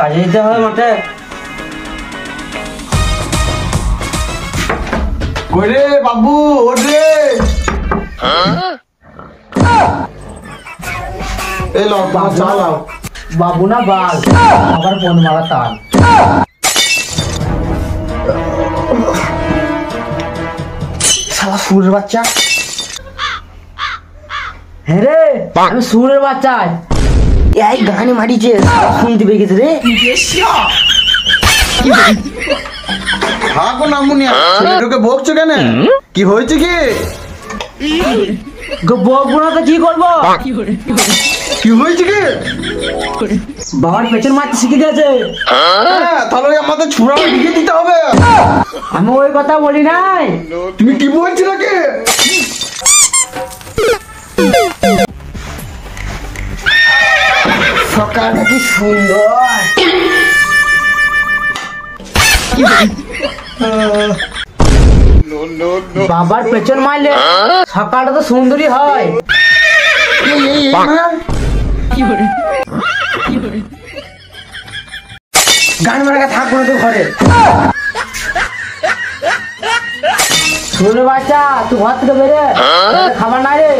কাজে যেতে হবে মাঠে। কই রে বাবু ওঠ রে। এই লো তোমার বাবু। না বাল আবার ফোন মারা তাল শালা সুরের বাচ্চা। হ্যাঁ রে আমি সুরের বাচ্চা এই গানে মারিছে। শুনতে পেয়ে গেছে রে? থাকো নামুনিয়া ছেলেটাকে বকছো কেন? কি হয়েছে কি? বকবো না তো কি করব? কি হয়েছে কি? বাবার পেছন মারতে শিখে গেছে হ্যাঁ তাহলে আমাদের ছুড়া ঢিকে দিতে হবে। আমি ওই কথা বলি নাই। তুমি কি বলছিলে কি? সকালটা কি সুন্দর? বাবার পেছন মারলে সকালটা তো সুন্দরই হয়। হ্যাঁ? গান মারা থাকব না তো ঘরে। শুনে বাচ্চা তুই ঘর থেকে বেরে। খাবার নাই রে।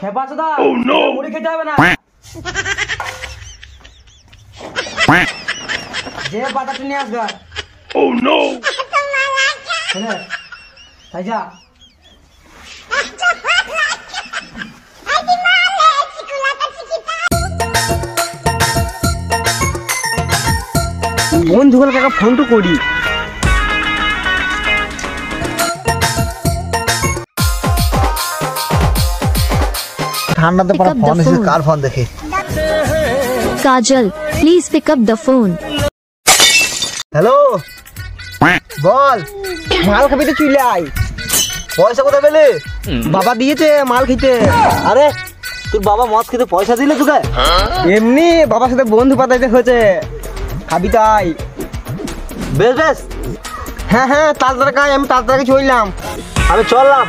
খেপা চোদা মুড়ি খেতে হবে না। যে পাতাটা নিয়ে আসবে। ও নো শুনে তাই যা বন্ধুগুলোকে একটা ফোন তো করি। ঠান্ডাতে পড়া ফোন এসে কার ফোন দেখে? Kajal, please pick up the phone. Hello বল মাল খাবি তো চুলে আয়। পয়সা কোথায় পেলে? বাবা দিয়েছে মাল খেতে। আরে তোর বাবা মদ খেতে পয়সা দিলে তোকে এমনি বাবার সাথে বন্ধু পাতাইতে হয়েছে। খাবি তাই। বেশ বেশ। হ্যাঁ হ্যাঁ তাড়াতাড়ি কাজ আমি তাড়াতাড়ি চললাম। আমি চললাম।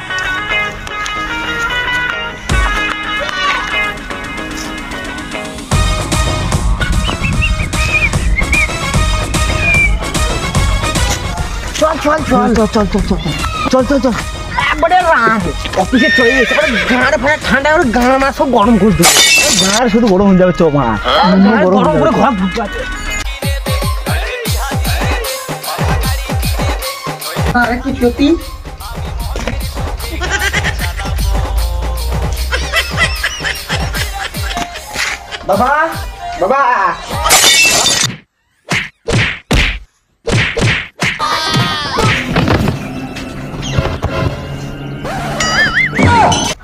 চল চল চল চল চল চল চল। চল চল একবারে রাম অফিসে চলে গেছে গাঁড় ফাড়া ঠান্ডা করে গাঁড় মাছ সব গরম করে দেবে। গাড় শুধু গরম হয়ে যাবে চোখ মা। গরম করে ঘর আরে কি সত্যি? বাবা বাবা।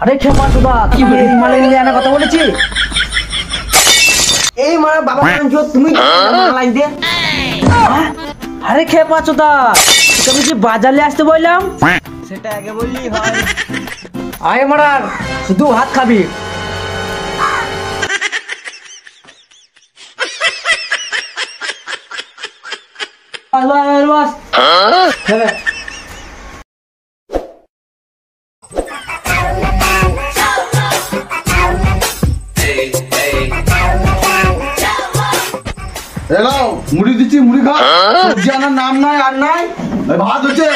আরে কি মালে আনার কথা বলেছি। এই মারা বাবা তুমি লাইন দিয়ে। আরে খেপা তুমি কি বাজারে আসতে বললাম সেটা আগে বললি হয়। আয় মারার শুধু ভাত খাবি। আল্লাহ এলাও মুড়ি দিচ্ছি মুড়ি খা। সবজি আনার নাম নাই আর নাই। ভাত হচ্ছে।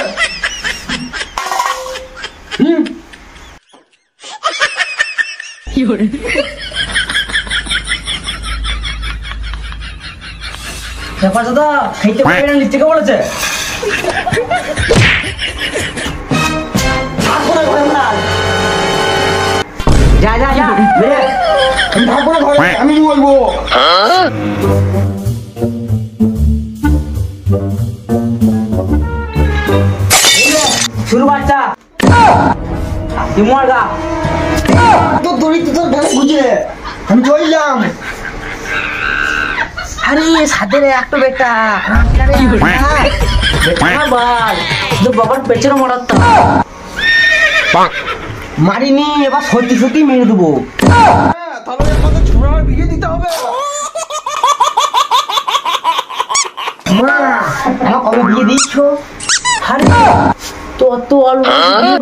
খেপা খাইতে না কে বলেছে। যা যা যা। আমি থাকব না ঘরে আমি বলব? বাচ্চা। তুই মর গা তো দড়ি তো তোর গায়ে গুজে আমি চললাম আরে সাদের একটা বেটা। বেটা বাল। শুধু বাবার পেছনে মরাত মারিনি এবার সত্যি সত্যি মেরে দেবো। হ্যাঁ তাহলে বিয়ে দিতে হবে। মা আমার কবে বিয়ে দিচ্ছ? অল্প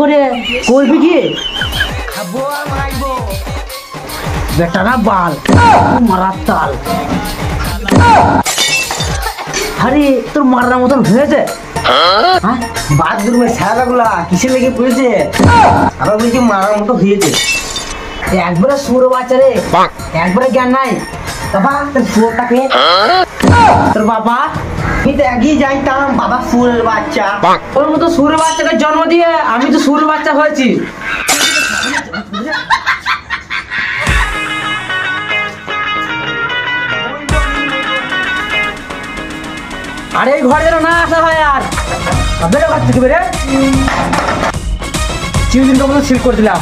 করে করবি কি? খাব আর মারবো বেটারা বাল। মারার তাল। আরে তোর মারার মতন হয়েছে? হ্যাঁ? বাথরুমে সারাগুলা কিসের লেগে পড়েছে? আবার বলছি মারার মতো হয়েছে। একবারে সুর বাচ্চা রে। একবারে জ্ঞান নাই। বাবা তোর সুরটাকে তোর বাবা? আমি তো একই জানতাম বাবা সুরের বাচ্চা। ওর মতো সুরের বাচ্চাকে জন্ম দিয়ে আমি তো সুরের বাচ্চা হয়েছি। আরে এই ঘরে যেন না আসা হয় আর। বেরো ঘর থেকে বেরে। চিরদিনকে মতো সিল করে দিলাম।